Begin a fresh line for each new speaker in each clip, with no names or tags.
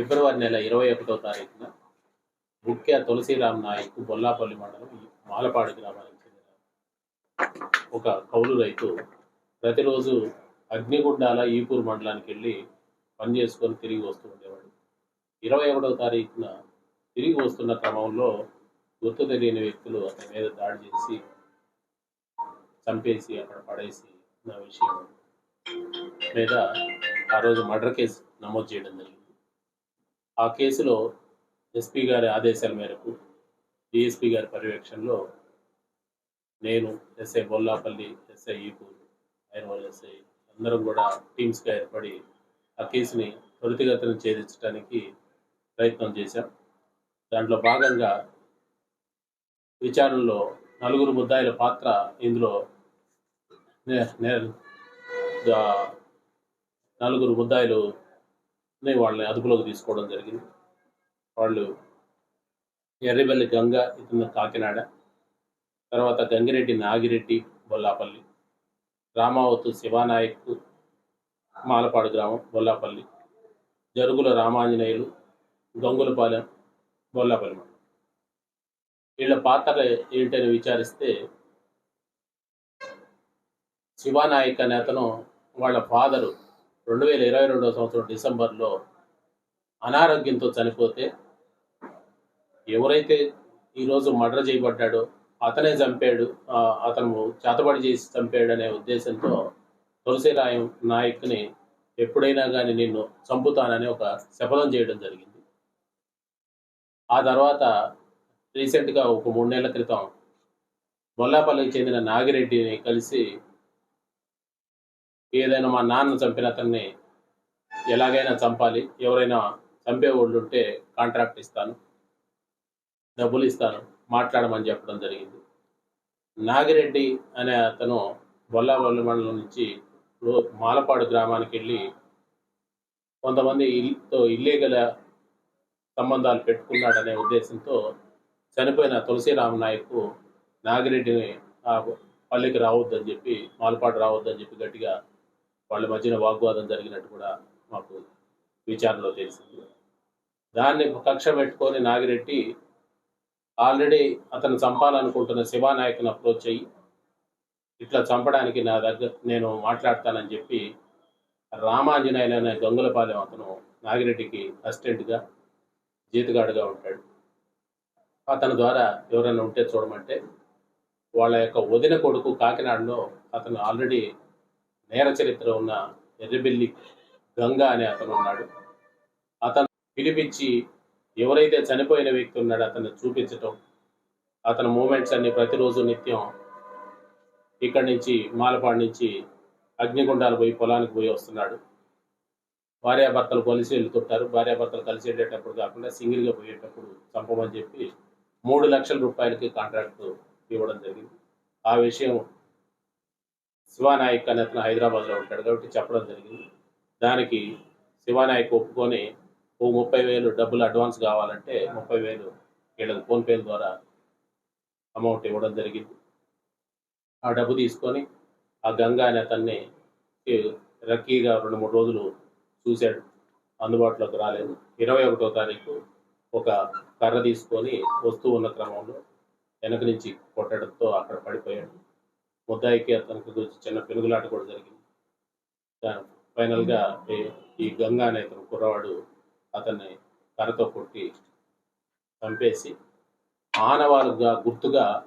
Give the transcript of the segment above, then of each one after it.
ఫిబ్రవరి నెల ఇరవై ఒకటో తారీఖున ముఖ్య తులసిరామ్ నాయక్ బొల్లాపల్లి మండలం మాలపాడు గ్రామానికి చెందిన ఒక కౌలు రైతు ప్రతిరోజు అగ్నిగుండాల ఈపూర్ మండలానికి వెళ్ళి పని చేసుకొని తిరిగి వస్తూ ఉండేవాడు. ఇరవై ఒకటో తారీఖున తిరిగి వస్తున్న క్రమంలో గుర్తు తెలియని వ్యక్తులు అతని మీద దాడి చేసి చంపేసి అక్కడ పడేసి నా విషయం మీద ఆ రోజు మర్డర్ కేసు నమోదు చేయడం జరిగింది. ఆ కేసులో ఎస్పీ గారి ఆదేశాల మేరకు డిఎస్పీ గారి పర్యవేక్షణలో నేను ఎస్ఐ బొల్లాపల్లి ఎస్ఐ ఈపూర్ ఐరవల్ ఎస్ఐ అందరం కూడా టీమ్స్గా ఏర్పడి ఆ కేసుని త్వరితగతిన ఛేదించడానికి ప్రయత్నం చేశాం. దాంట్లో భాగంగా విచారణలో నలుగురు ముద్దాయిల పాత్ర ఇందులో నే- నలుగురు ముద్దాయిలు వాళ్ళని అదుపులోకి తీసుకోవడం జరిగింది. వాళ్ళు ఎర్రిబెల్లి గంగ ఇతను కాకినాడ తర్వాత గంగిరెడ్డి నాగిరెడ్డి బొల్లాపల్లి రామావతు శివానాయక్ మాలపాడు గ్రామం బొల్లాపల్లి జరుగుల రామాంజనేయులు గంగులపాలెం బొల్లాపల్లి వీళ్ళ పాత్ర ఏంటని విచారిస్తే శివానాయక్ అనే అతను వాళ్ళ ఫాదరు రెండు వేల ఇరవై రెండవ సంవత్సరం డిసెంబర్లో అనారోగ్యంతో చనిపోతే ఎవరైతే ఈరోజు మర్డర్ చేయబడ్డాడో అతనే చంపాడు అతను చేతబడి చేసి చంపాడు అనే ఉద్దేశంతో తులసిరాయం నాయక్ని ఎప్పుడైనా కానీ నిన్ను చంపుతానని ఒక శపథం చేయడం జరిగింది. ఆ తర్వాత రీసెంట్గా ఒక మూడు నెలల క్రితం బొల్లాపల్లికి చెందిన నాగిరెడ్డిని కలిసి ఏదైనా మా నాన్న చంపిన అతన్ని ఎలాగైనా చంపాలి ఎవరైనా చంపే వాళ్ళు ఉంటే కాంట్రాక్ట్ ఇస్తాను డబ్బులు ఇస్తాను మాట్లాడమని చెప్పడం జరిగింది. నాగిరెడ్డి అనే అతను బొల్లాపల్లి మండలం నుంచి మాలపాడు గ్రామానికి వెళ్ళి కొంతమంది ఇల్తో ఇల్లీగల్ సంబంధాలు పెట్టుకున్నాడనే ఉద్దేశంతో చనిపోయిన తులసిరామ నాయకు నాగిరెడ్డిని పల్లెకి రావద్దని చెప్పి మాలపాడు రావద్దని చెప్పి గట్టిగా వాళ్ళ మధ్యన వాగ్వాదం జరిగినట్టు కూడా మాకు విచారణలో తెలిసింది. దాన్ని కక్ష పెట్టుకొని నాగిరెడ్డి ఆల్రెడీ అతను చంపాలనుకుంటున్న శివానాయకుని అప్రోచ్ అయ్యి ఇట్లా చంపడానికి నా దగ్గర నేను మాట్లాడతానని చెప్పి రామాంజనేయులు అనే గంగులపాలెం అతను నాగిరెడ్డికి అసిస్టెంట్గా జీతగాడుగా ఉంటాడు. అతని ద్వారా ఎవరైనా ఉంటే చూడమంటే వాళ్ళ యొక్క వదిన కొడుకు కాకినాడలో అతను ఆల్రెడీ నేర చరిత్ర ఉన్న ఎర్రబెల్లి గంగా అనే అతను ఉన్నాడు. అతను పిలిపించి ఎవరైతే చనిపోయిన వ్యక్తి ఉన్నాడో అతన్ని చూపించటం అతని మూమెంట్స్ అన్ని ప్రతిరోజు నిత్యం ఇక్కడి నుంచి మాలపాడు నుంచి అగ్నిగుండాలు పోయి పొలానికి పోయి వస్తున్నాడు. భార్యాభర్తలు కలిసి వెళ్తుంటారు భార్యాభర్తలు కలిసి వెళ్ళేటప్పుడు కాకుండా సింగిల్గా పోయేటప్పుడు చంపమని చెప్పి మూడు లక్షల రూపాయలకి కాంట్రాక్ట్ ఇవ్వడం జరిగింది. ఆ విషయం శివానాయక్ అనే అతను హైదరాబాద్లో ఉంటాడు కాబట్టి చెప్పడం జరిగింది. దానికి శివానాయక్ ఒప్పుకొని ఓ ముప్పై వేలు డబ్బులు అడ్వాన్స్ కావాలంటే ముప్పై వేలు వీళ్ళకి ఫోన్పే ద్వారా అమౌంట్ ఇవ్వడం జరిగింది. ఆ డబ్బు తీసుకొని ఆ గంగా అనే అతన్ని రక్కీగా రెండు మూడు రోజులు చూశాడు. అందుబాటులోకి రాలేదు. ఇరవై ఒకటో తారీఖు ఒక కర్ర తీసుకొని వస్తూ ఉన్న క్రమంలో వెనక నుంచి కొట్టడంతో అక్కడ పడిపోయాడు. ముద్దాయికి అతనికి గురించి చిన్న పెనుగులాట కూడా జరిగింది. ఫైనల్గా ఈ- ఈ గంగా అనే అతను కుర్రవాడు అతన్ని కర్రతో కొట్టి చంపేసి ఆనవాలుగా గుర్తుగా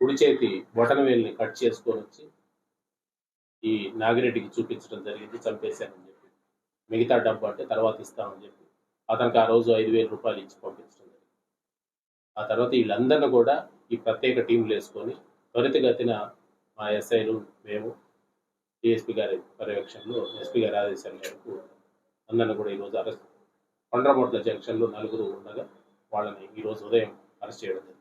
కుడి చేతి బొటన వేలిని కట్ చేసుకొని వచ్చి ఈ నాగిరెడ్డికి చూపించడం జరిగింది చంపేశానని చెప్పి. మిగతా డబ్బు అంటే తర్వాత ఇస్తామని చెప్పి అతనికి ఆ రోజు ఐదు వేల రూపాయలు ఇచ్చి పంపించడం జరిగింది. ఆ తర్వాత వీళ్ళందరినీ కూడా ఈ ప్రత్యేక టీంలు వేసుకొని త్వరితగతిన మా ఎస్ఐలు మేము డిఎస్పీ గారి పర్యవేక్షణలో ఎస్పీ గారి ఆదేశాల మేరకు అందరిని కూడా ఈరోజు అరెస్ట్ కొండ్రమొట్ల జంక్షన్లో నలుగురు ఉండగా వాళ్ళని ఈరోజు ఉదయం అరెస్ట్ చేయడం జరిగింది.